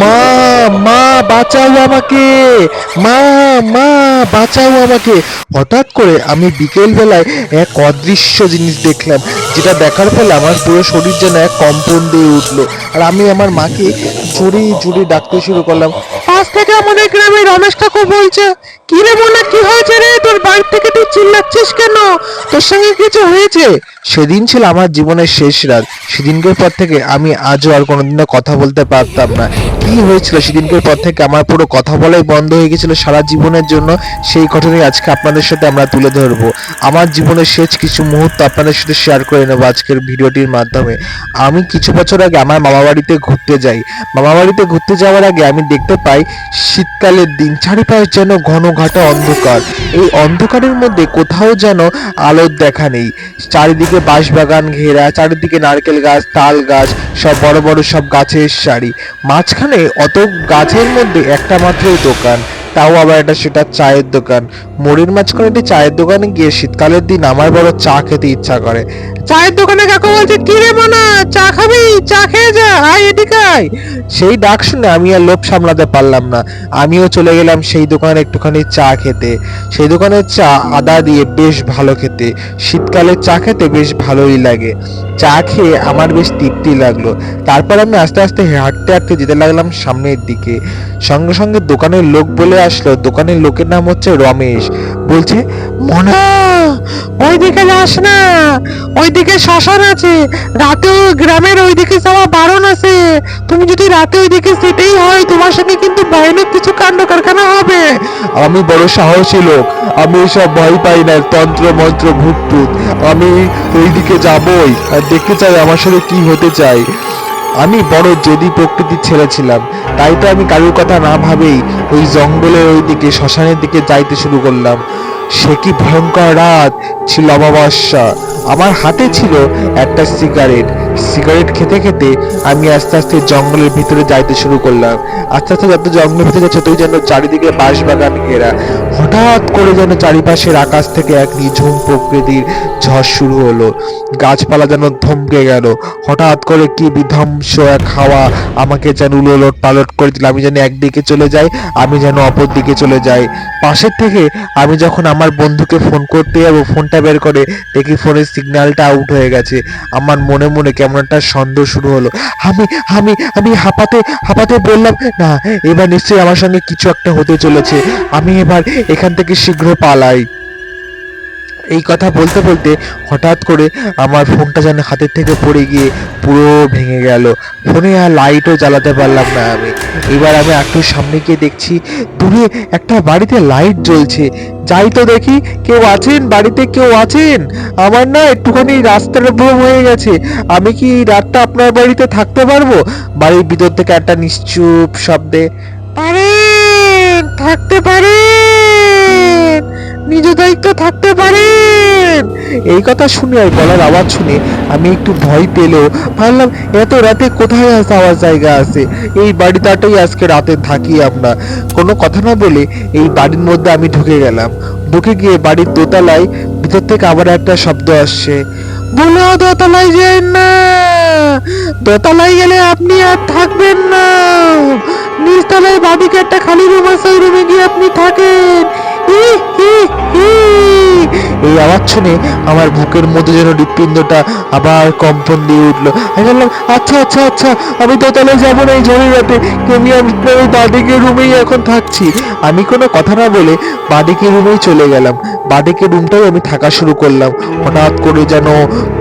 মা মা, বাঁচাও আমাকে। মা মা, বাঁচাও আমাকে। হঠাৎ করে আমি বিকেলবেলায় এক অদৃশ্য জিনিস দেখলাম, যেটা দেখার ফলে আমার পুরো শরীর যেন এক কম্পন দিয়ে উঠল। আর আমি আমার মাকে জোরে জোরে ডাকতে শুরু করলাম পাশ থেকে আমাদের গ্রামে রমেশ ঠাকুর বলছে কি মোনা, কি হয়েছে রে? তোর বাড়ি থেকে তুই চিল্লাচ্ছিস কেন? তোর সঙ্গে কিছু হয়েছে? সেদিন ছিল আমার জীবনের শেষ রাত। সেদিনকের পর থেকে আমি আজও আর কোনোদিনও কথা বলতে পারতাম না। কি হয়েছিল সেদিনকের পর থেকে? আমার পুরো কথা বলাই বন্ধ হয়ে গেছিল সারা জীবনের জন্য। সেই ঘটনাই আজকে আপনাদের সাথে আমরা তুলে ধরবো। আমার জীবনের শেষ কিছু মুহূর্ত আপনাদের সাথে শেয়ার করে নেব আজকের ভিডিওটির মাধ্যমে। আমি কিছু বছর আগে আমার মামা বাড়িতে ঘুরতে যাই। মামা বাড়িতে ঘুরতে যাওয়ার আগে আমি দেখতে পাই, শীতকালের দিন। চারিপাশ যেন ঘন ঘাটা অন্ধকার। এই অন্ধকারের মধ্যে কোথাও যেন আলোর দেখা নেই। চারিদিকে বাঁশবাগান ঘেরা, চারিদিকে নারকেল গাছ, তাল গাছ, সব বড় বড় সব গাছের সারি। মাঝখানে অত গাছের মধ্যে একটা মাত্রই দোকান। তাও আবার এটা সেটা চায়ের দোকান। মোড়ের মাঝখানে একটি চায়ের দোকানে গিয়ে শীতকালের দিন আমার বড় চা খেতে ইচ্ছা করে। চায়ের দোকানে কাকু বলছে কি রে মনা, চা খাবি? চা খেয়ে যা, আয় এদিকে আয়। সেই ডাক শুনে আমি আর লোভ সামলাতে পারলাম না। আমিও চলে গেলাম সেই দোকানে একটুখানি চা খেতে। সেই দোকানের চা আদা দিয়ে বেশ ভালো খেতে। শীতকালে চা খেতে বেশ ভালোই লাগে। চা খেয়ে আমার বেশ তৃপ্তি লাগল। তারপর আমি আস্তে আস্তে হাঁটতে হাঁটতে যেতে লাগলাম সামনের দিকে। সঙ্গে সঙ্গে দোকানের লোক বলে আসলো। দোকানের লোকের নাম হচ্ছে রমেশ। বলছে, মনা, ওইদিকে যাস না। ওইদিকে শ্মশান আছে। রাতেও গ্রামের ওইদিকে যাওয়া বারণ আছে। তুমি যদি রাতে ওইদিকে যেতেই হয়, তোমার সঙ্গে কিন্তু ভয়ানক কিছু কাণ্ড কারখানা হবে। আমি বড় সাহসী লোক। আমি এসব ভয় পাই না। তন্ত্র, মন্ত্র ভূত আমি ওইদিকে যাবই। আর দেখতে চাই আমার সাথে কি হতে চাই আমি বড় জেদি প্রকৃতি ছেলে ছিলাম, তাই তো আমি কারোর কথা না ভাবেই ওই জঙ্গলের ওই দিকে শ্মশানের দিকে যাইতে শুরু করলাম। সে কি ভয়ঙ্কর রাত ছিল অমাবস্যা। আমার হাতে ছিল একটা সিগারেট সিগারেট খেতে খেতে আমি আস্তে আস্তে জঙ্গলের ভিতরে যাইতে শুরু করলাম। আস্তে আস্তে যত জঙ্গলের ভিতরে যাচ্ছে তুই যেন চারিদিকে বাঁশ বাগান ঘেরা। হঠাৎ করে যেন চারিপাশের আকাশ থেকে এক নিঝুম প্রকৃতির ঝড় শুরু হলো। গাছপালা যেন থমকে গেল। হঠাৎ করে কি বিধ্বংস এক হাওয়া আমাকে যেন উলট পালট করে দিল। আমি যেন একদিকে চলে যাই, আমি যেন অপর দিকে চলে যাই। পাশের থেকে আমি যখন আমার বন্ধুকে ফোন করতে যাব, ফোনটা বের করে দেখি ফোনের সিগন্যালটা আউট হয়ে গেছে। আমার মনে মনে কেমন একটা সন্দেহ শুরু হলো। আমি আমি আমি হাঁপাতে হাঁপাতে বললাম, না, এবার নিশ্চয়ই আমার সঙ্গে কিছু একটা হতে চলেছে। আমি এবার এখান থেকে শীঘ্র পালাই। এই কথা বলতে বলতে হঠাৎ করে আমার ফোনটা যেন হাতের থেকে পড়ে গিয়ে পুরো ভেঙে গেল। ফোনে আর লাইটও জ্বালাতে পারলাম না আমি। এবার আমি একটু সামনে গিয়ে দেখছি, দূরে একটা বাড়িতে লাইট জ্বলছে। যাই তো দেখি, কেউ আছেন? বাড়িতে কেউ আছেন? আমার না একটুখানি রাস্তার ভ্রম হয়ে গেছে। আমি কি রাতটা আপনার বাড়িতে থাকতে পারব? বাড়ির ভিতর থেকে একটা নিশ্চুপ শব্দে, পারেন, থাকতে পারেন! নিজ দায়িত্ব থাকতে পারেন এই কথা শুনে আর গলার আওয়াজ শুনে আমি একটু ভয় পেলেও ভাবলাম, এত রাতে কোথায় যাওয়ার জায়গা আছে? এই বাড়িটাতেই আজকে রাতে থাকি আমরা। কোনো কথা না বলে এই বাড়ির মধ্যে আমি ঢুকে গেলাম। ঢুকে গিয়ে বাড়ির দোতলায় ভিতর থেকে আবার একটা শব্দ আসছে। বলো, দোতলায় যেন না। দোতলায় গেলে আপনি আর থাকবেন না। নিচতলায় বাদিকে একটা খালি রুম আছে, ওই রুমে গিয়ে আপনি থাকেন। এই আওয়াজ শুনে আমার বুকের মধ্যে যেন হৃৎপিণ্ডটা আবার কম্পন দিয়ে উঠল। আমি বললাম আচ্ছা আচ্ছা আচ্ছা আমি দোতলায় যাব না এই ঝড়ের রাতে আমি আমি ওই বাদিকে রুমেই এখন থাকছি। আমি কোনো কথা না বলে বাদিকে রুমেই চলে গেলাম। বাদিকের রুমটাই আমি থাকা শুরু করলাম। হঠাৎ করে যেন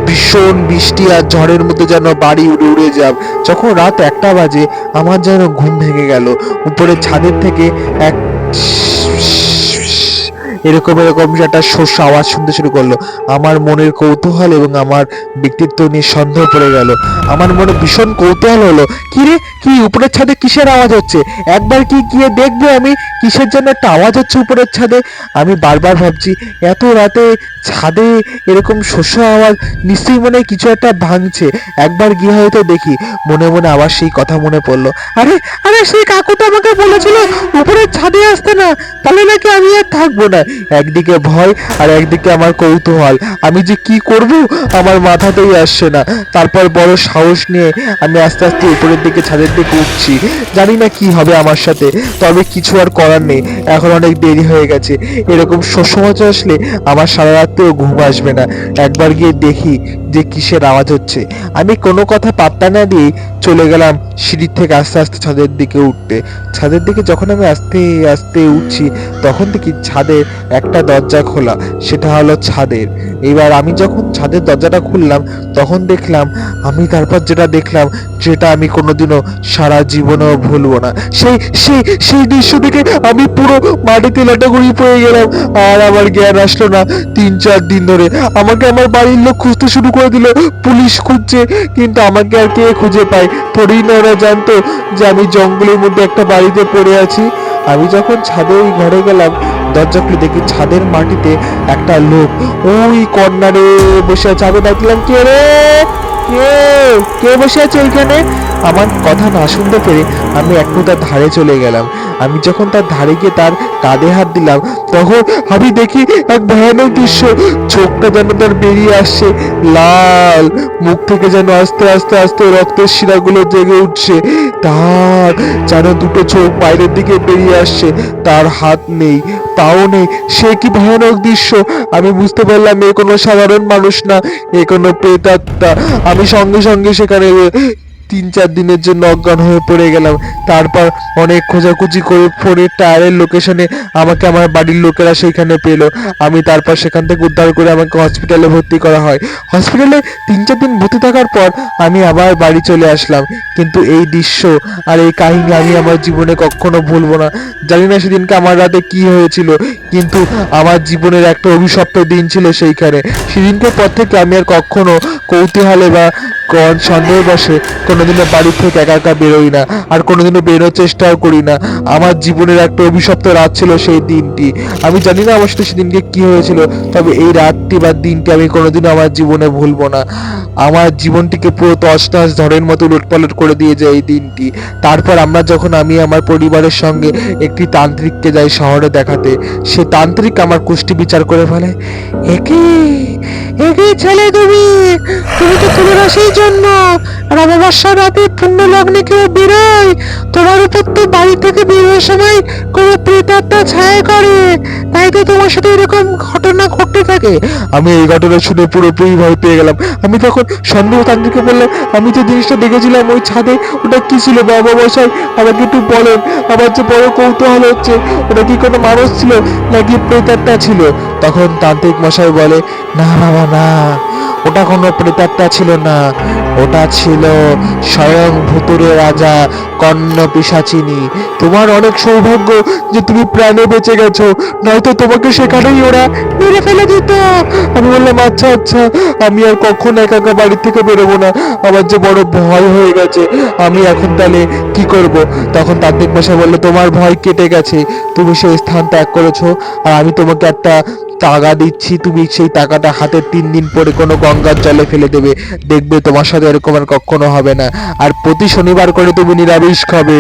ভীষণ বৃষ্টি আর ঝড়ের মধ্যে যেন বাড়ি উড়ে উড়ে যাব যখন রাত একটা বাজে, আমার যেন ঘুম ভেঙে গেল। উপরে ছাদের থেকে এক Shh, shh, shh. এরকম এরকম একটা শস্য আওয়াজ শুনতে শুরু করল। আমার মনের কৌতূহল এবং আমার ব্যক্তিত্ব নিয়ে সন্দেহ পড়ে গেল। আমার মনে ভীষণ কৌতূহল হলো। কি রে? কি, উপরের ছাদে কিসের আওয়াজ হচ্ছে? একবার কি গিয়ে দেখব আমি? কিসের জন্য একটা আওয়াজ হচ্ছে উপরের ছাদে? আমি বারবার ভাবছি, এত রাতে ছাদে এরকম শস্য আওয়াজ নিশ্চয়ই মনে কিছু একটা ভাঙছে। একবার গিয়ে হয়তো দেখি। মনে মনে আবার সেই কথা মনে পড়ল। আরে আরে, সেই কাকুটা আমাকে বলেছিল, উপরের ছাদে আসতে না। তাহলে নাকি আমি আর থাকব না? একদিকে ভয় আর একদিকে আমার কৌতূহল। আমি যে কি করব, আমার মাথাতেই আসছে না। তারপর বড় সাহস নিয়ে আমি আস্তে আস্তে উপরের দিকে, ছাদের দিকে উঠছি। জানি না কি হবে আমার সাথে, তবে কিছু আর করার নেই। এখন অনেক দেরি হয়ে গেছে। এরকম শোষমাচ আসলে আমার সারা রাত্রেও ঘুম আসবে না। একবার গিয়ে দেখি যে কিসের আওয়াজ হচ্ছে। আমি কোনো কথা পাত্তা না দিয়ে চলে গেলাম সিঁড়ির থেকে আস্তে আস্তে ছাদের দিকে উঠতে। ছাদের দিকে যখন আমি আস্তে আস্তে উঠছি, তখন দেখি ছাদের একটা দরজা খোলা, সেটা হলো ছাদের। এবার আমি যখন ছাদের দরজাটা খুললাম, তখন দেখলাম, আমি তারপর যেটা দেখলাম যেটা আমি কোনোদিনও সারা জীবনেও ভুলবো না। সেই সেই সেই দৃশ্য দেখে আমি পুরো মাটিতে লাটাগুড়ি পড়ে গেলাম। আর আমার জ্ঞান আসলো না তিন, চার দিন ধরে। আমাকে আমার বাড়ির লোক খুঁজতে শুরু করে দিল, পুলিশ খুঁজছে, কিন্তু আমাকে আর কে খুঁজে পায়? থোড়েই না ওরা জানতো যে আমি জঙ্গলের মধ্যে একটা বাড়িতে পড়ে আছি। আমি যখন ছাদে ওই ঘরে গেলাম দরজা খুলে দেখি ছাদের মাটিতে একটা লোক। ওই কর্নারে বসে আছে। আমি ডাকলাম কে রে? কে? কে বসে আছে ওইখানে? আমার কথা না শুনতে পেরে আমি একটু তার ধারে চলে গেলাম। আমি যখন তার ধারে গিয়ে তার কাঁধে হাত দিলাম, তখন আমি দেখি এক ভয়ানক দৃশ্য। চোখটা যেন তার বেরিয়ে আসছে। লাল মুখ থেকে যেন আস্তে আস্তে আস্তে রক্তের শিরাগুলো জেগে উঠছে। তার যেন দুটো চোখ বাইরের দিকে বেরিয়ে আসছে। তার হাত নেই পাও নেই। সে কি ভয়ানক দৃশ্য? আমি বুঝতে পারলাম এ কোনো সাধারণ মানুষ না, এ কোনো প্রেতাত্মা। আমি সঙ্গে সঙ্গে সেখানে তিন চার দিনের জন্য অজ্ঞান হয়ে পড়ে গেলাম। তারপর অনেক খোঁজাখুঁজি করে ফোনের টায়ারের লোকেশনে আমাকে আমার বাড়ির লোকেরা সেখানে পেল। আমি তারপর সেখান থেকে উদ্ধার করে আমাকে হসপিটালে ভর্তি করা হয়। হসপিটালে তিন চার দিন ভর্তি থাকার পর আমি আবার বাড়ি চলে আসলাম। কিন্তু এই দৃশ্য আর এই কাহিনী আমি আমার জীবনে কখনো ভুলবো না। জানি না সেদিনকে আমার রাতে কি হয়েছিল, কিন্তু আমার জীবনের একটা অভিশপ্ত দিন ছিল সেইখানে। সেদিনকে পর থেকে আমি আর কখনো কৌতূহলে বা সন্দেহ বসে কোনোদিনও বাড়ি থেকে একা একা বেরোই না, আর কোনোদিনও বেরোর চেষ্টাও করি না। আমার জীবনের একটা অভিশপ্ত রাত ছিল সেই দিনটি। আমি জানি না আমার সেদিনকে কি হয়েছিল, তবে এই রাতটি বা দিনটি আমি কোনোদিনও আমার জীবনে ভুলবো না। আমার জীবনটিকে পুরো তছ তছ ঝড়ের মতো উলটপালট করে দিয়ে যায় এই দিনটি। তারপর আমরা যখন আমি আমার পরিবারের সঙ্গে একটি তান্ত্রিককে যাই শহরে দেখাতে, সে তান্ত্রিক আমার কুষ্টি বিচার করে ফেলে একে একে ছেলে তুমি তুমি তো তোমার সেই জন্য। আর অমাবস্যা রাতে পুণ্য লগ্নে কেউ বেরোয়। তোমার উপর তো বাড়ি থেকে বেরোনোর সময় কোনো প্রেতাত্মা ছায়া করে। তাই তো তোমার সাথে এরকম ঘটনা ঘটতে থাকে। আমি এই ঘটনা শুনে পুরোপুরি ভয় পেয়ে গেলাম। আমি তখন সন্দেহ তান্ত্রিককে বললাম, আমি যে জিনিসটা দেখেছিলাম ওই ছাদে। ওটা কি ছিল বাবা মশাই? আমাকে একটু বলেন। আমার যে বড় কৌতূহল হচ্ছে, ওটা কি কোনো মানুষ ছিল নাকি প্রেতাত্মা ছিল? তখন তান্ত্রিক মশাই বলে, না বাবা, না। ওটা কোনো প্রেতাত্মা ছিল না। ওটা ছিল স্বয়ং ভুতুরে রাজা কর্ণ পিসাচিনী তোমার অনেক সৌভাগ্য যে তুমি প্রাণে বেঁচে গেছো, নয়তো তোমাকে সেখানেই ওরা মেরে ফেলে দিত। আমি বললাম আচ্ছা আচ্ছা আমি আর কখন একা একা বাড়ি থেকে বেরোবো না? আমার যে বড় ভয় হয়ে গেছে, আমি এখন তাহলে কি করব? তখন তান্ত্রিক মশাই বলল, তোমার ভয় কেটে গেছে। তুমি সেই স্থান ত্যাগ করেছ, আর আমি তোমাকে একটা টাকা দিচ্ছি, তুমি সেই টাকাটা হাতে তিন দিন পরে কোনো গঙ্গার জলে ফেলে দেবে। দেখবে তোমার সাথে এরকম আর কখনো হবে না। আর প্রতি শনিবার করে তুমি নিরামিষ খাবে,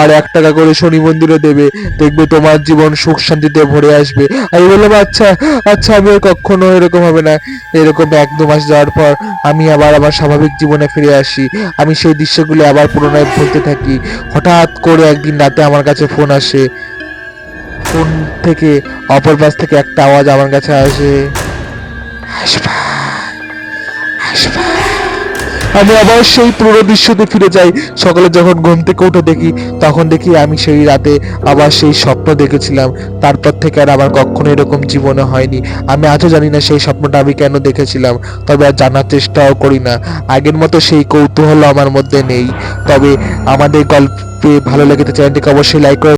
আর এক টাকা করে শনি মন্দিরে দেবে। দেখবে তোমার জীবন সুখ শান্তিতে ভরে আসবে। আমি বললাম আচ্ছা আচ্ছা আমি আর কখনো এরকম হবে না। এরকম এক দু মাস যাওয়ার পর আমি আবার আমার স্বাভাবিক জীবনে ফিরে আসি। আমি সেই দৃশ্যগুলি আবার পুনরায় ভুলতে থাকি। হঠাৎ করে একদিন রাতে আমার কাছে ফোন আসে ফোন থেকে অপর পাশ থেকে একটা আওয়াজ আমার কাছে আসে? আমি আবার সেই পুরো দৃশ্যতে ফিরে যাই। সকালে যখন ঘুম থেকে উঠে দেখি তখন দেখি আমি সেই রাতে আবার সেই স্বপ্ন দেখেছিলাম। তারপর থেকে আর আমার কখনো এরকম জীবনে হয়নি। আমি আজও জানি না সেই স্বপ্নটা আমি কেন দেখেছিলাম। তবে আর জানার চেষ্টাও করি না। আগের মতো সেই কৌতূহল আমার মধ্যে নেই। তবে আমাদের গল্পে ভালো লেগে চ্যানেলটিকে অবশ্যই লাইক করে